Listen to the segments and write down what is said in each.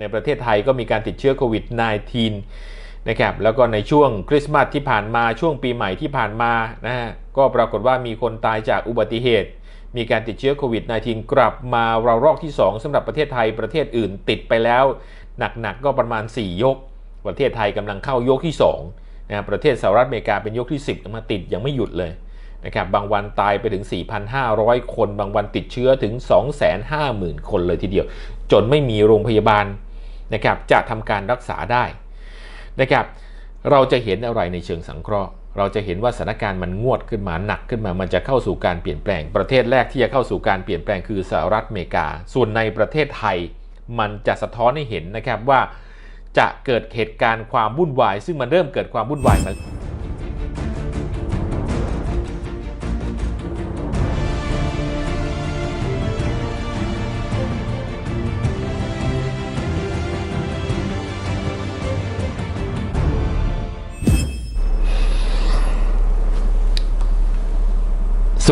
ในประเทศไทยก็มีการติดเชื้อโควิด -19 นะครับแล้วก็ในช่วงคริสต์มาสที่ผ่านมาช่วงปีใหม่ที่ผ่านมานะฮะก็ปรากฏว่ามีคนตายจากอุบัติเหตุ มีการติดเชื้อโควิด -19 กลับมาเรารอกที่ 2สำหรับประเทศไทยประเทศอื่นติดไปแล้ว หนักๆก็ประมาณ 4 ยก ประเทศไทยกำลังเข้ายกที่2นะประเทศสหรัฐอเมริกาเป็นยกที่ 10 มาติดยังไม่หยุดเลยนะครับบางวันตายไปถึง 4,500 คน บางวันติดเชื้อถึง 250,000 คนเลยทีเดียว จนไม่มีโรงพยาบาล นะครับจะทำการรักษาได้นะครับเราจะเห็นอะไรในเชิงสังเคราะห์ เราจะเห็นว่าสถานการณ์มันงวดขึ้นมาหนักขึ้นมา มันจะเข้าสู่การเปลี่ยนแปลง ประเทศแรกที่จะเข้าสู่การเปลี่ยนแปลงคือสหรัฐอเมริกา ส่วนในประเทศไทย มันจะสะท้อนให้เห็นนะครับว่าจะเกิดเหตุการณ์ความวุ่นวาย ซึ่งมันเริ่มเกิดความวุ่นวายมา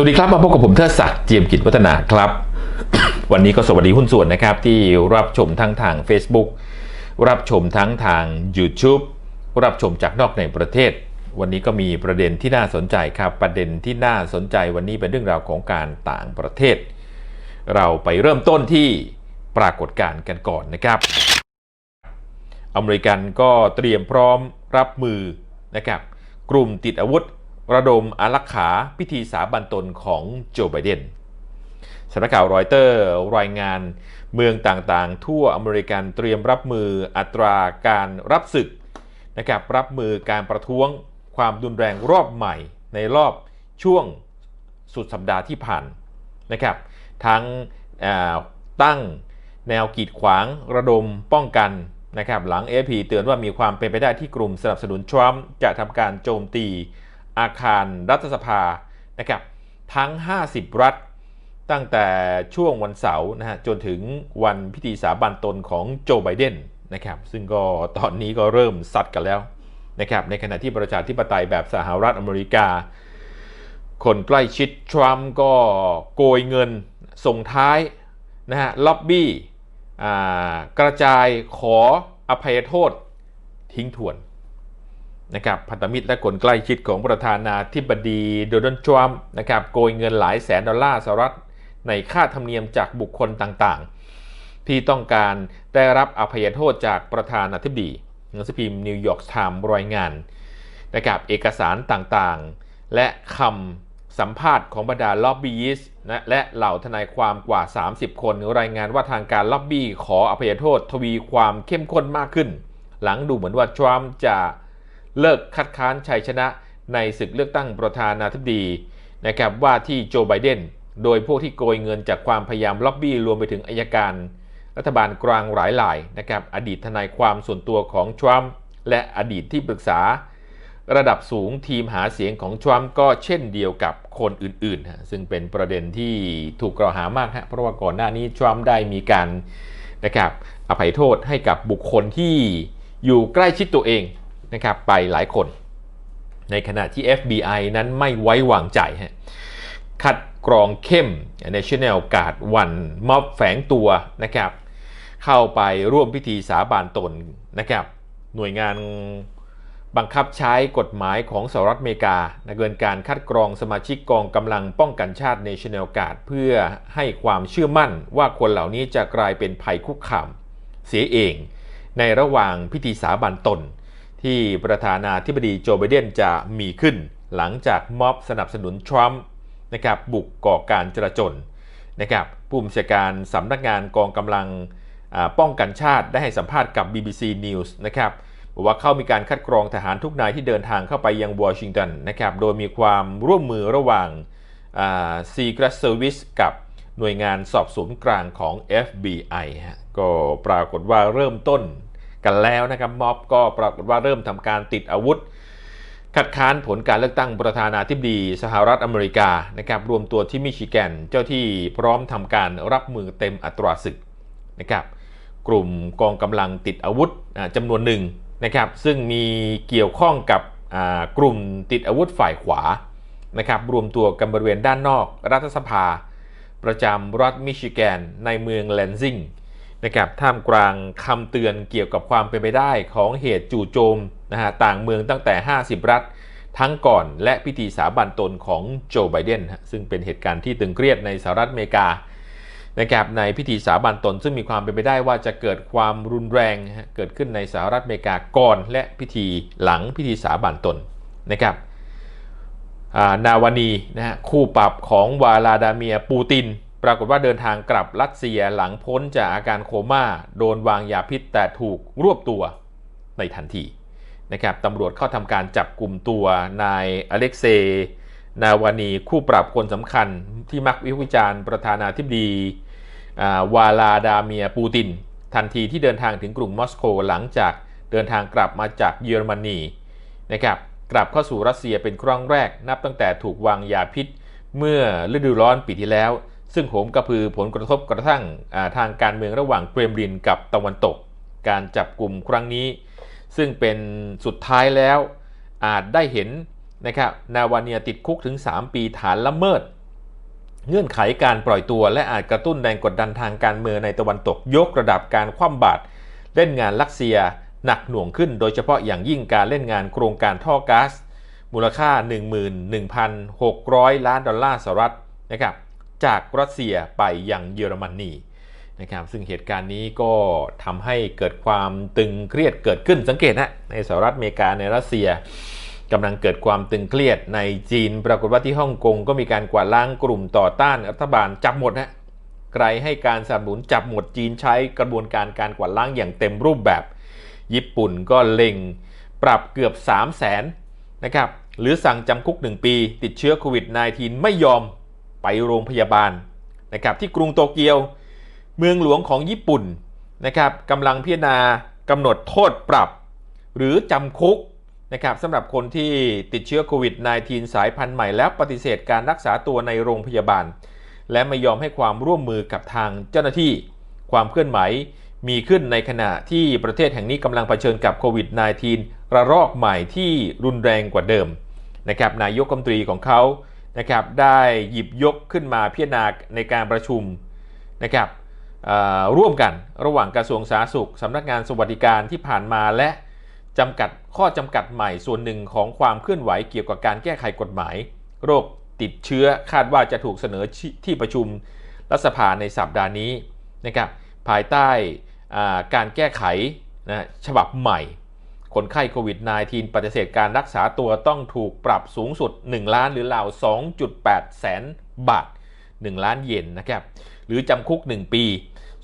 วัสดีครับมาพบกับผมเทิดศักดิ์เจียมกิจวัฒนาครับ วันนี้ก็สวัสดีหุ้นส่วนนะครับ ที่รับชมทั้งทาง Facebook รับชมทั้งทาง YouTube รับชมจากนอกในประเทศ วันนี้ก็มีประเด็นที่น่าสนใจครับ ประเด็นที่น่าสนใจวันนี้เป็นเรื่องราวของการต่างประเทศ เราไปเริ่มต้นที่ปรากฏการณ์กันก่อนนะครับ อเมริกันก็เตรียมพร้อมรับมือนะครับ กลุ่มติดอาวุธ ระดมอารักขาพิธีสาบันตนของโจไบเดนสำนักข่าวรอยเตอร์รายงานเมืองต่างๆ ทั่วอเมริกันเตรียมรับมืออัตราการรับศึกนะครับรับมือการประท้วงความรุนแรงรอบใหม่ในรอบช่วงสุดสัปดาห์ที่ผ่านนะครับทั้งตั้งแนวกีดขวางระดมป้องกันนะครับหลัง AP เตือนว่ามีความเป็นไปได้ที่กลุ่มสนับสนุนทรัมป์จะทำการโจมตี อาคารรัฐสภานะครับทั้ง 50 รัฐ ตั้งแต่ช่วงวันเสาร์นะฮะจนถึงวันพิธีสาบันตนของโจไบเดนนะครับซึ่งก็ตอนนี้ก็เริ่มซัดกันแล้วนะครับในขณะที่ประชาธิปไตยแบบสหรัฐอเมริกา คนใกล้ชิดทรัมป์ก็โกยเงินส่งท้ายนะฮะล็อบบี้อ่ากระจายขออภัยโทษทิ้งทวน นะครับพันธมิตรและคนใกล้ชิดของประธานาธิบดีโดนัลด์ทรัมป์นะครับโกยเงินหลายแสนดอลลาร์สหรัฐในค่าธรรมเนียมจากบุคคลต่างๆ ที่ต้องการได้รับอภัยโทษจากประธานาธิบดีหนังสือพิมพ์นิวยอร์กไทม์รายงานนะครับเอกสารต่างๆ และคำสัมภาษณ์ของบรรดาล็อบบี้ยิสนะและเหล่าทนายความกว่า 30 คน รายงานว่าทางการล็อบบี้ขออภัยโทษทวีความเข้มข้นมากขึ้น หลังดูเหมือนว่าทรัมป์จะ เลิกคัดค้านชัยชนะในศึกเลือกตั้งประธานาธิบดีนะครับว่าที่โจไบเดนโดยพวกที่โกยเงินจากความพยายามล็อบบี้รวมไปถึงอายการ รัฐบาลกลางหลายหลายนะครับอดีตทนายความส่วนตัวของทรัมป์และอดีตที่ปรึกษา ระดับสูงทีมหาเสียงของทรัมป์ก็เช่นเดียวกับคนอื่นๆ ซึ่งเป็นประเด็นที่ถูกกล่าวหามากฮะเพราะว่าก่อนหน้านี้ทรัมป์ได้มีการนะครับอภัยโทษให้กับบุคคลที่อยู่ใกล้ชิดตัวเอง นะครับไปหลายคน ในขณะที่ FBI นั้นไม่ไว้วางใจฮะคัดกรองเข้ม National Guard วันมอบแฝงตัวนะครับเข้าไปร่วมพิธีสาบานตนนะครับหน่วยงานบังคับใช้กฎหมายของสหรัฐอเมริกาดำเนินการคัดกรองสมาชิกกองกำลังป้องกันชาติ National Guard เพื่อให้ความเชื่อมั่นว่าคนเหล่านี้จะกลายเป็นภัยคุกคามเสียเอง ในระหว่างพิธีสาบานตน ที่ประธานาธิบดีโจไบเดนจะมีขึ้น หลังจากม็อบสนับสนุนทรัมป์นะครับบุกก่อการจราจนนะครับผู้บัญชาการสำนักงานกองกำลังป้องกันชาติได้ให้สัมภาษณ์กับ BBC News นะครับบอกว่าเขามีการคัดกรองทหารทุกนายที่เดินทางเข้าไปยังวอชิงตันนะครับโดยมีความร่วมมือระหว่างอ่า Secret Service กับหน่วยงานสอบสวนกลางของ FBI ฮะก็ปรากฏว่าเริ่มต้น กันแล้วนะครับม็อบก็ปรากฏว่าเริ่มทำการติดอาวุธ คัดค้านผลการเลือกตั้งประธานาธิบดีสหรัฐอเมริกานะครับรวมตัวที่มิชิแกนเจ้าที่พร้อมทำการรับมือเต็มอัตราศึกนะครับกลุ่มกองกำลังติดอาวุธอ่าจำนวนหนึ่งนะครับซึ่งมีเกี่ยวข้องกับกลุ่มติดอาวุธฝ่ายขวานะครับรวมตัวกันบริเวณด้านนอกรัฐสภา ประจำรัฐมิชิแกนในเมืองแลนซิง นะครับท่ามกลางคำเตือนเกี่ยวกับความเป็นไปได้ของเหตุจู่โจมนะฮะต่างเมืองตั้งแต่ 50 รัฐ ทั้งก่อนและพิธีสาบันตนของโจไบเดนซึ่งเป็นเหตุการณ์ที่ตึงเครียดในสหรัฐอเมริกานะครับในพิธีสาบันตนซึ่งมีความเป็นไปได้ว่าจะเกิดความรุนแรงเกิดขึ้นในสหรัฐอเมริกาก่อน และพิธีหลังพิธีสาบันตนนะครับนาวานีนะฮะคู่ปรับของวาลาดาเมียปูติน ปรากฏว่าเดินทางกลับรัสเซียหลังพ้นจากอาการโคมา่า โดนวางยาพิษแต่ถูกรวบตัวในทันทีนะครับตำรวจเข้าทำการจับกลุ่มตัวนายอเล็กเซย์นาวานีคู่ปรับคนสำคัญที่มักวิวิจารณ์ประธานาธิบดีวาลาดาเมียปูติน ทันทีที่เดินทางถึงกรุงมอสโกหลังจากเดินทางกลับมาจากเยอรมนีนะครับกลับเข้าสู่รัสเซียเป็นครั้งแรกนับตั้งแต่ถูกวางยาพิษ เมื่อฤดูร้อนปีที่แล้ว ซึ่งโหมกระพือผลกระทบกระทั่งทางการเมืองระหว่างเกรมลินกับตะวันตก การจับกลุ่มครั้งนี้ ซึ่งเป็นสุดท้ายแล้วอาจได้เห็นนะครับนาวาเนียติดคุกถึง 3 ปีฐานละเมิด เงื่อนไขการปล่อยตัวและอาจกระตุ้นแรงกดดันทางการเมืองในตะวันตกยกระดับการคว่ำบาตรเล่นงานลักเซียหนักหน่วงขึ้น โดยเฉพาะอย่างยิ่งการเล่นงานโครงการท่อก๊าซมูลค่า 11,600 ล้านดอลลาร์สหรัฐนะครับ จากรัสเซียไปยังเยอรมนนีนะครับซึ่งเหตุการณ์นี้ก็ทำให้เกิดความตึงเครียดเกิดขึ้นสังเกตนะในสหรัฐอเมริกาในรัสเซียกำลังเกิดความตึงเครียดในจีน ปรากฏว่าที่ฮ่องกงก็มีการกวาดล้างกลุ่มต่อต้านรัฐบาลจับหมดนะใครให้การสนับสนุนจับหมดจีนใช้กระบวนการการกวาดล้างอย่างเต็มรูปแบบ ญี่ปุ่นก็เล็งปรับเกือบ 3 0 0แสนนะครับหรือสั่งจำคุก 1 ปี ติดเชื้อโควิด -19 ไม่ยอม ไปโรงพยาบาลนะครับที่กรุงโตเกียวเมืองหลวงของญี่ปุ่นนะครับกำลังพิจารณากำหนดโทษปรับ หรือจำคุกนะครับสำหรับคนที่ติดเชื้อโควิด -19 สายพันธุ์ใหม่แล้วปฏิเสธการรักษาตัวในโรงพยาบาล และไม่ยอมให้ความร่วมมือกับทางเจ้าหน้าที่ ความเคลื่อนไหวมีขึ้นในขณะที่ประเทศแห่งนี้กำลังเผชิญกับโควิด -19 ระลอกใหม่ที่รุนแรงกว่าเดิมนะครับนายกรัฐมนตรีของเขา นะครับได้หยิบยกขึ้นมาพิจารณาในการประชุมนะครับร่วมกันระหว่างกระทรวงสาธารณสุขสำนักงานสวัสดิการที่ผ่านมาและจำกัดข้อจำกัดใหม่ส่วนหนึ่งของความเคลื่อนไหวเกี่ยวกับการแก้ไขกฎหมาย โรคติดเชื้อคาดว่าจะถูกเสนอที่ประชุมรัฐสภาในสัปดาห์นี้นะครับภายใต้การแก้ไขนะฉบับใหม่ คนไข้โควิด -19 ปฏิเสธการรักษาตัวต้องถูกปรับสูงสุด 1 ล้านหรือราว 2.8 แสนบาท 1 ล้านเยนนะครับ หรือจำคุก 1 ปี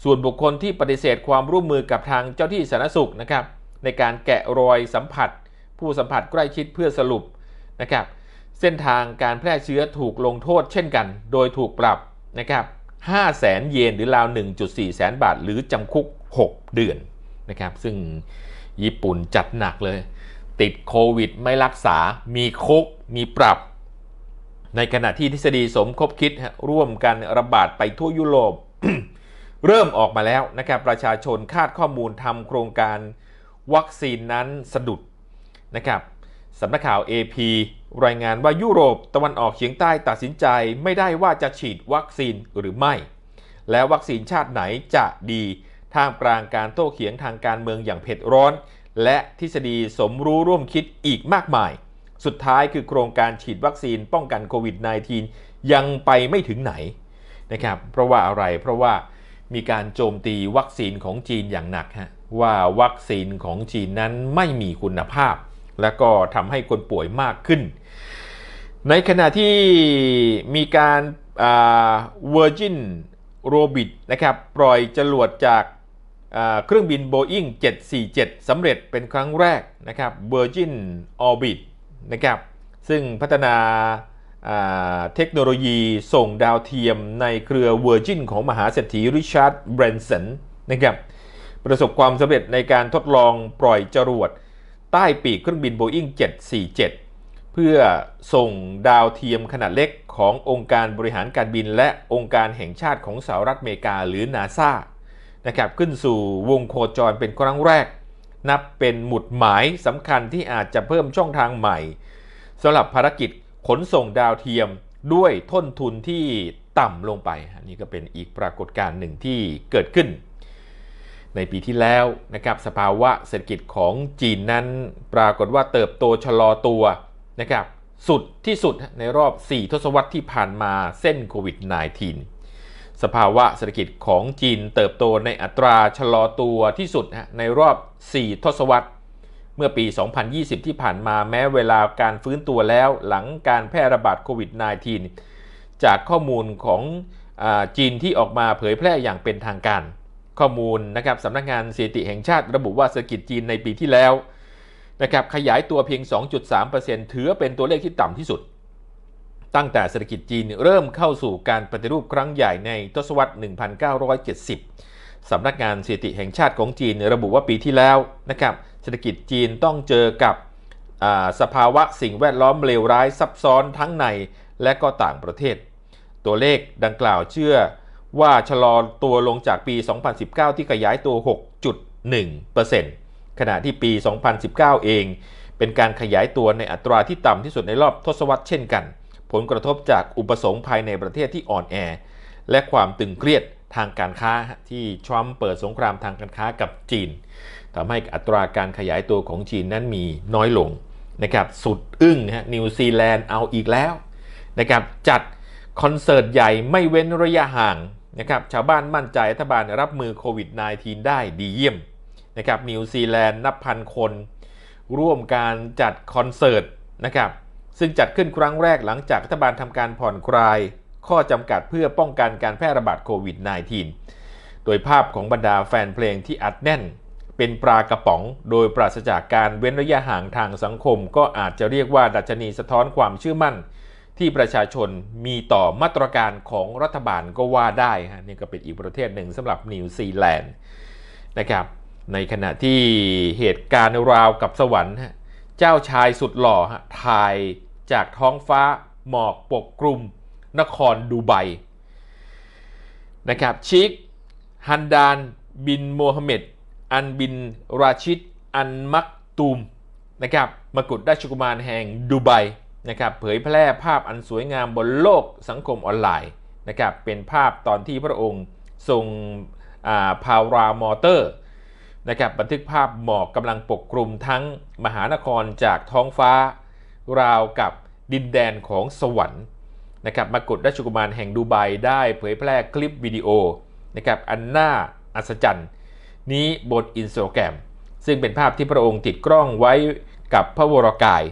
ส่วนบุคคลที่ปฏิเสธความร่วมมือกับทางเจ้าที่สาธารณสุขนะครับ ในการแกะรอยสัมผัส ผู้สัมผัสใกล้ชิดเพื่อสรุปนะครับ เส้นทางการแพร่เชื้อถูกลงโทษเช่นกัน โดยถูกปรับนะครับ5แสนเยนหรือราว 1.4 แสนบาท หรือจำคุก 6 เดือนนะครับ ซึ่ง ญี่ปุ่นจัดหนักเลย ติดโควิดไม่รักษา มีคุก มีปรับ ในขณะที่ทฤษฎีสมคบคิดร่วมกันระบาดไปทั่วยุโรป เริ่มออกมาแล้วนะครับ ประชาชนคาดข้อมูลทำโครงการวัคซีนนั้นสะดุดนะครับสำนักข่าว AP รายงานว่ายุโรปตะวันออกเฉียงใต้ตัดสินใจไม่ได้ว่าจะฉีดวัคซีนหรือไม่ และวัคซีนชาติไหนจะดี ท่ามกลางการโต้เถียงทางการเมืองอย่างเผ็ดร้อน และทฤษฎีสมรู้ร่วมคิดอีกมากมาย สุดท้ายคือโครงการฉีดวัคซีนป้องกันโควิด -19 ยังไปไม่ถึงไหนนะครับเพราะว่าอะไรเพราะว่ามีการโจมตีวัคซีนของจีนอย่างหนักฮะว่าวัคซีนของจีนนั้นไม่มีคุณภาพ และก็ทำให้คนป่วยมากขึ้น ในขณะที่มีการเวอร์จินโรบิทนะครับปล่อยจรวดจาก เครื่องบิน Boeing 747 สำเร็จเป็นครั้งแรกนะครับ Virgin Orbit นะครับซึ่งพัฒนาเทคโนโลยีส่งดาวเทียมในเครือ Virgin ของมหาเศรษฐีริชาร์ดเบรนสันนะครับประสบความสำเร็จในการทดลองปล่อยจรวด ใต้ปีกเครื่องบิน Boeing 747 เพื่อส่งดาวเทียมขนาดเล็กขององค์การบริหารการบิน และองค์การแห่งชาติของสหรัฐอเมริกาหรือนาซา นะครับขึ้นสู่วงโคจรเป็นครั้งแรก นับเป็นหมุดหมายสำคัญที่อาจจะเพิ่มช่องทางใหม่สำหรับภารกิจขนส่งดาวเทียมด้วยต้นทุนที่ต่ำลงไป นี่ก็เป็นอีกปรากฏการณ์หนึ่งที่เกิดขึ้น ในปีที่แล้วนะครับสภาวะเศรษฐกิจของจีนนั้น ปรากฏว่าเติบโตชะลอตัวนะครับสุดที่สุดในรอบ 4 ทศวรรษที่ผ่านมาเส้นโควิด -19 สภาวะเศรษฐกิจของจีนเติบโตในอัตราชะลอตัวที่สุดในรอบ 4 ทศวรรษ เมื่อปี 2020 ที่ผ่านมาแม้เวลาการฟื้นตัวแล้วหลังการแพร่ระบาดโควิด -19 จากข้อมูลของอจีนที่ออกมาเผยแพร่อย่างเป็นทางการ ข้อมูลนะครับสำนักงานสถิติแห่งชาติระบุว่าเศรษฐกิจจีนในปีที่แล้วนะครับขยายตัวเพียง 2.3%ถือเป็นตัวเลขที่ต่ำที่สุด ตั้งแต่เศรษฐกิจจีนเริ่มเข้าสู่การปฏิรูปครั้งใหญ่ในทศวรรษ 1970 สำนักงานสถิติแห่งชาติของจีนระบุว่าปีที่แล้วนะครับเศรษฐกิจจีนต้องเจอกับสภาวะสิ่งแวดล้อมเลวร้ายซับซ้อนทั้งในและก็ต่างประเทศ ตัวเลขดังกล่าวเชื่อว่าชะลอตัวลงจากปี 2019 ที่ขยายตัว 6.1%ขณะที่ปี 2019 เอง เป็นการขยายตัวในอัตราที่ต่ำที่สุดในรอบทศวรรษเช่นกัน ผลกระทบจากอุปสงค์ภายในประเทศที่อ่อนแอ และความตึงเครียดทางการค้าที่ทรัมป์เปิดสงครามทางการค้ากับจีนทำให้อัตราการขยายตัวของจีนนั้นมีน้อยลงนะครับสุดอึ้งฮะนิวซีแลนด์เอาอีกแล้วนะครับจัดคอนเสิร์ตใหญ่ไม่เว้นระยะห่างนะครับชาวบ้านมั่นใจรัฐบาลรับมือโควิด -19 ได้ดีเยี่ยมนะครับนิวซีแลนด์นับพันคน ร่วมการจัดคอนเสิร์ตนะครับ ซึ่งจัดขึ้นครั้งแรกหลังจากรัฐบาลทำการผ่อนคลาย ข้อจำกัดเพื่อป้องกันการแพร่ระบาดโควิด -19 โดยภาพของบรรดาแฟนเพลงที่อัดแน่น เป็นปลากระป๋อง โดยปราศจากการเว้นระยะห่างทางสังคม ก็อาจจะเรียกว่าดัชนีสะท้อนความเชื่อมั่น ที่ประชาชนมีต่อมาตรการของรัฐบาลก็ว่าได้ฮะนี่ก็เป็นอีกประเทศหนึ่งสำหรับนิวซีแลนด์นะครับในขณะที่เหตุการณ์ราวกับสวรรค์เจ้าชายสุดหล่อฮะถ่าย จากท้องฟ้าหมอกปกคลุม นครดูไบนะครับชิคฮันดาน บินโมฮัมเหม็ดอันบินราชิด อันมักตูมนะครับมกุฎราชกุมารแห่งดูไบนะครับเผยแพร่ภาพอันสวยงามบนโลกสังคมออนไลน์นะครับเป็นภาพตอนที่พระองค์ทรงพาวรามอเตอร์นะครับบันทึกภาพหมอกกำลังปกคลุมทั้งมหานครจากท้องฟ้า ราวกับดินแดนของสวรรค์นะครับมากุฎราชกุมารแห่งดูไบได้เผยแพร่คลิปวิดีโอนะครับอันน่าอัศจรรย์นี้บนอินสตาแกรมซึ่งเป็นภาพที่พระองค์ติดกล้องไว้กับพระวรกาย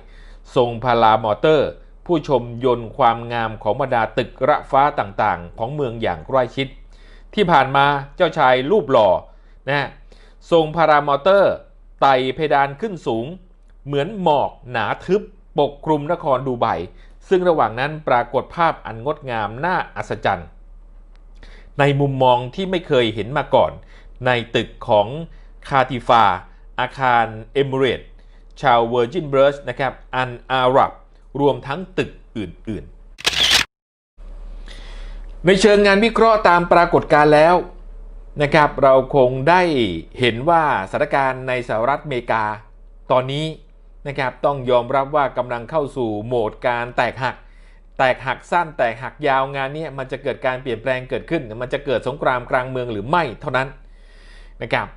ทรงพารามอเตอร์ ผู้ชมยนต์ความงามของบรรดาตึกระฟ้าต่างๆ ของเมืองอย่างใกล้ชิด ที่ผ่านมาเจ้าชายรูปหล่อนะทรงพารามอเตอร์ไต่เพดานขึ้นสูง เหมือนหมอกหนาทึบ ปกคลุมนครดูไบซึ่งระหว่างนั้นปรากฏภาพอันงดงามน่าอัศจรรย์ ในมุมมองที่ไม่เคยเห็นมาก่อน ในตึกของคาติฟา อาคารเอมิเรตชาวเวอร์จินเบิร์สนะครับอันอาหรับ รวมทั้งตึกอื่นๆ ในเชิงงานวิเคราะห์ตามปรากฏการณ์แล้วนะครับเราคงได้เห็นว่าสถานการณ์ในสหรัฐอเมริกา ตอนนี้ นะครับต้องยอมรับว่ากำลังเข้าสู่โหมดการแตกหัก แตกหักสั้นแตกหักยาวงานนี้มันจะเกิดการเปลี่ยนแปลงเกิดขึ้น มันจะเกิดสงครามกลางเมืองหรือไม่เท่านั้นนะครับ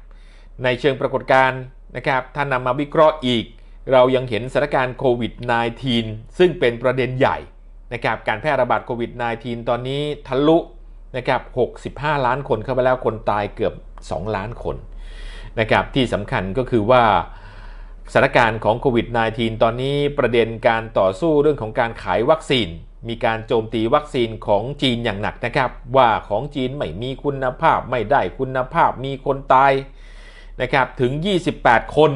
ในเชิงปรากฏการณ์นะครับถ้านำมาวิเคราะห์อีก เรายังเห็นสถานการณ์โควิด -19 ซึ่งเป็นประเด็นใหญ่นะครับการแพร่ระบาดโควิด -19 ตอนนี้ทะลุนะครับ65 ล้านคนเข้าไปแล้วคนตายเกือบ 2 ล้านคนนะครับที่สำคัญก็คือว่า สถานการณ์ของโควิด -19 ตอนนี้ประเด็นการต่อสู้เรื่องของการขายวัคซีน มีการโจมตีวัคซีนของจีนอย่างหนักนะครับ ว่าของจีนไม่มีคุณภาพไม่ได้คุณภาพมีคนตายนะครับถึง 28 คน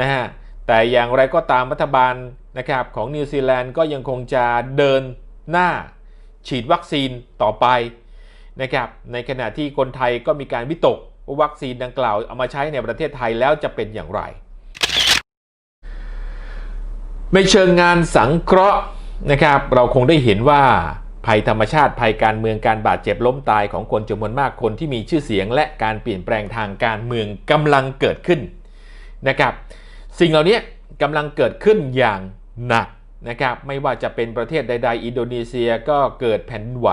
นะฮะแต่อย่างไรก็ตามรัฐบาลนะครับของนิวซีแลนด์ก็ยังคงจะเดินหน้าฉีดวัคซีนต่อไปนะครับในขณะที่คนไทยก็มีการวิตกว่าวัคซีนดังกล่าวเอามาใช้ในประเทศไทยแล้วจะเป็นอย่างไร ในเชิงงานสังเคราะห์นะครับ เราคงได้เห็นว่าภัยธรรมชาติภัยการเมืองการบาดเจ็บล้มตายของคนจำนวนมากคนที่มีชื่อเสียง และการเปลี่ยนแปลงทางการเมืองกำลังเกิดขึ้นนะครับ สิ่งเหล่านี้กำลังเกิดขึ้นอย่างหนักนะครับ ไม่ว่าจะเป็นประเทศใด ๆ อินโดนีเซียก็เกิดแผ่นไหว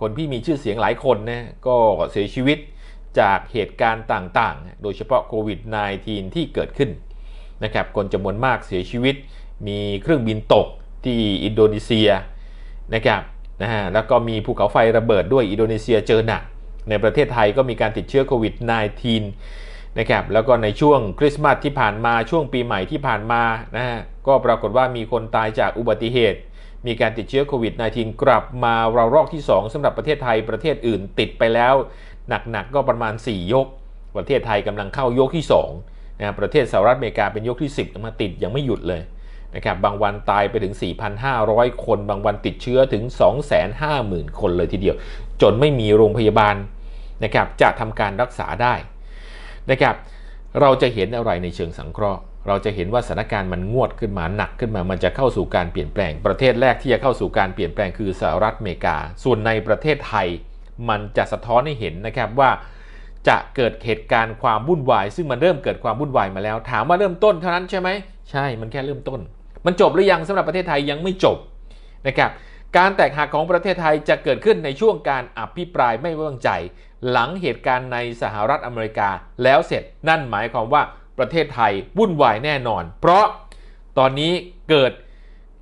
คนที่มีชื่อเสียงหลายคนนะก็เสียชีวิตจากเหตุการณ์ต่างๆ โดยเฉพาะโควิด -19 ที่เกิดขึ้นนะครับคนจำนวนมากเสียชีวิต มีเครื่องบินตกที่อินโดนีเซียนะครับนะฮะแล้วก็มีภูเขาไฟระเบิดด้วยอินโดนีเซียเจอหนัก ในประเทศไทยก็มีการติดเชื้อโควิด -19 นะครับแล้วก็ในช่วงคริสต์มาสที่ผ่านมาช่วงปีใหม่ที่ผ่านมานะฮะก็ปรากฏว่ามีคนตายจากอุบัติเหตุ มีการติดเชื้อโควิด -19 กลับมาเรารอกที่ 2สำหรับประเทศไทยประเทศอื่นติดไปแล้ว หนักๆก็ประมาณ 4 ยก ประเทศไทยกำลังเข้ายกที่2นะประเทศสหรัฐอเมริกาเป็นยกที่ 10 มาติดยังไม่หยุดเลย นะครับบางวันตายไปถึง 4,500 คน บางวันติดเชื้อถึง 250,000 คนเลยทีเดียว จนไม่มีโรงพยาบาลนะครับจะทำการรักษาได้นะครับเราจะเห็นอะไรในเชิงสังเคราะห์ เราจะเห็นว่าสถานการณ์มันงวดขึ้นมาหนักขึ้นมา มันจะเข้าสู่การเปลี่ยนแปลง ประเทศแรกที่จะเข้าสู่การเปลี่ยนแปลงคือสหรัฐอเมริกา ส่วนในประเทศไทย มันจะสะท้อนให้เห็นนะครับว่าจะเกิดเหตุการณ์ความวุ่นวาย ซึ่งมันเริ่มเกิดความวุ่นวายมาแล้ว ถามว่าเริ่มต้นเท่านั้นใช่ไหม ใช่ มันแค่เริ่มต้น มันจบหรือยังสำหรับประเทศไทยยังไม่จบนะครับการแตกหักของประเทศไทยจะเกิดขึ้นในช่วงการอภิปรายไม่ไว้วางใจ หลังเหตุการณ์ในสหรัฐอเมริกาแล้วเสร็จนั่นหมายความว่าประเทศไทยวุ่นวายแน่นอน เพราะตอนนี้เกิด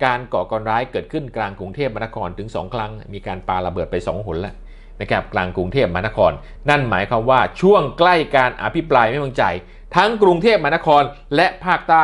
การก่อการร้ายเกิดขึ้นกลางกรุงเทพมหานครถึง 2 ครั้ง มีการปาระเบิดไป 2 หนแล้วนะครับกลางกรุงเทพมหานคร นั่นหมายความว่าช่วงใกล้การอภิปรายไม่ไว้วางใจ ทั้งกรุงเทพมหานครและภาคใต้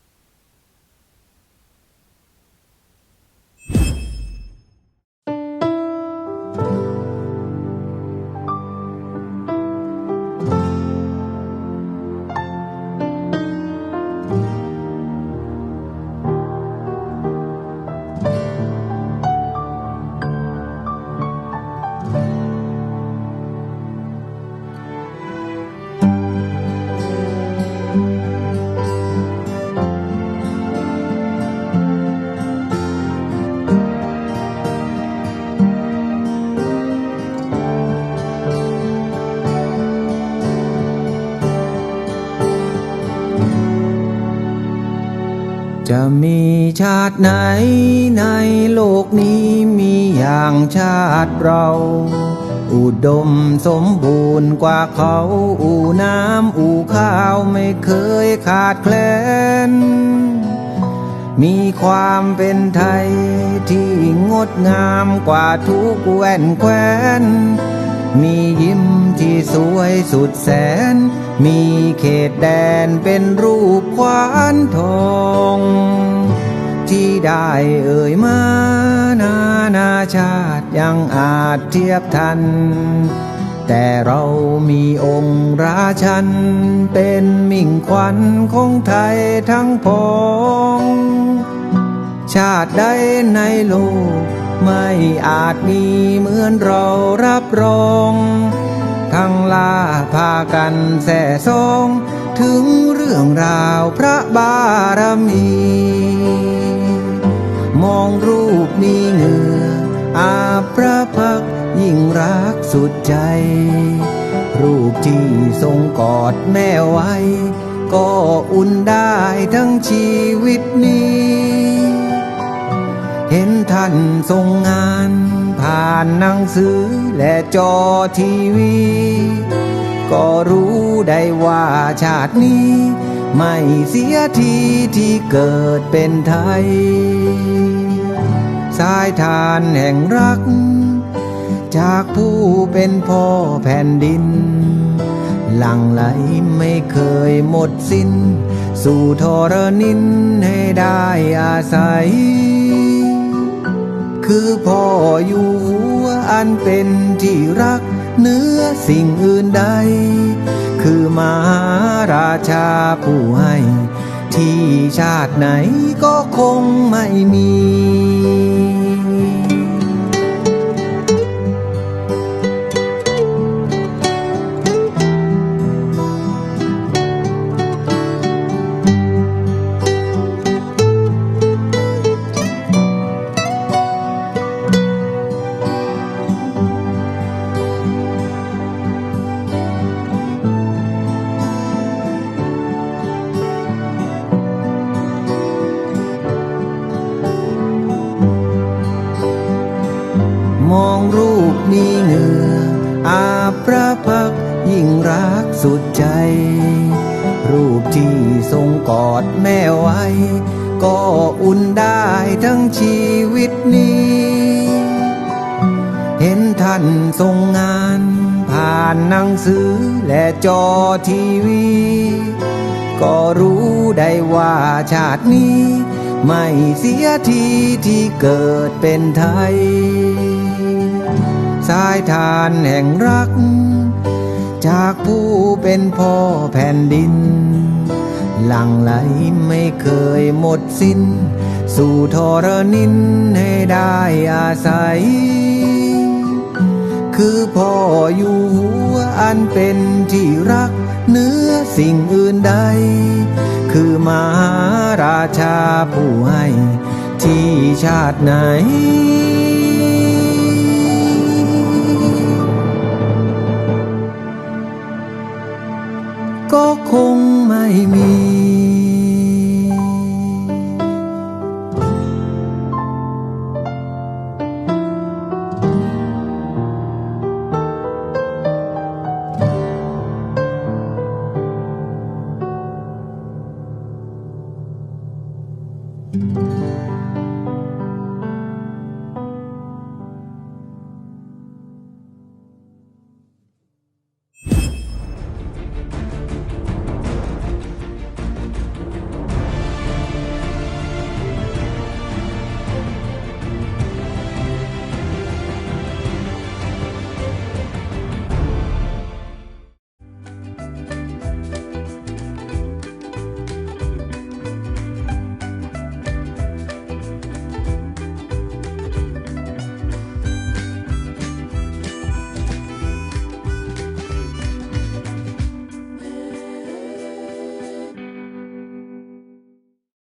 จะมีชาติไหนในโลกนี้มีอย่างชาติเรา อุดมสมบูรณ์กว่าเขาอู่น้ำอู่ข้าวไม่เคยขาดแคลน มีความเป็นไทยที่งดงามกว่าทุกแว่นแคว้น มียิ้มที่สวยสุดแสน มีเขตแดนเป็นรูปควานทอง ที่ได้เอ่ยมานานาชาติยังอาจเทียบทัน แต่เรามีองค์ราชัน เป็นมิ่งขวัญของไทยทั้งพองชาติใดในโลก ไม่อาจมีเหมือนเรารับรอง ทั้งลาพากันแส่ซองถึงเรื่องราวพระบารมี มองรูปมีเหงื่ออาพระพักยิ่งรักสุดใจ รูปที่ทรงกอดแม่ไว้ ก็อุ่นได้ทั้งชีวิตนี้ เห็นท่านทรงงาน ผ่านหนังสือและจอทีวี ก็รู้ได้ว่าชาตินี้ ไม่เสียทีที่เกิดเป็นไทย สายทานแห่งรัก จากผู้เป็นพ่อแผ่นดิน หลั่งไหลไม่เคยหมดสิ้น สู่ทรนินให้ได้อาศัย คือพ่ออยู่หัวอันเป็นที่รักเหนื้อสิ่งอื่นใด คือมหาราชาผู้ให้ ที่ชาติไหนก็คงไม่มี ใจ รูปที่ทรงกอดแม่ไว้ ก็อุ่นได้ทั้งชีวิตนี้ เห็นท่านทรงงาน ผ่านหนังสือและจอทีวี ก็รู้ได้ว่าชาตินี้ ไม่เสียทีที่เกิดเป็นไทย สายทานแห่งรัก จากผู้เป็นพ่อแผ่นดิน หลั่งไหลไม่เคยหมดสิ้น สู่ทรนินให้ได้อาศัย คือพ่ออยู่หัวอันเป็นที่รักเหนื้อสิ่งอื่นใด คือมหาราชาผู้ให้ที่ชาติไหน ก็คงไม่มี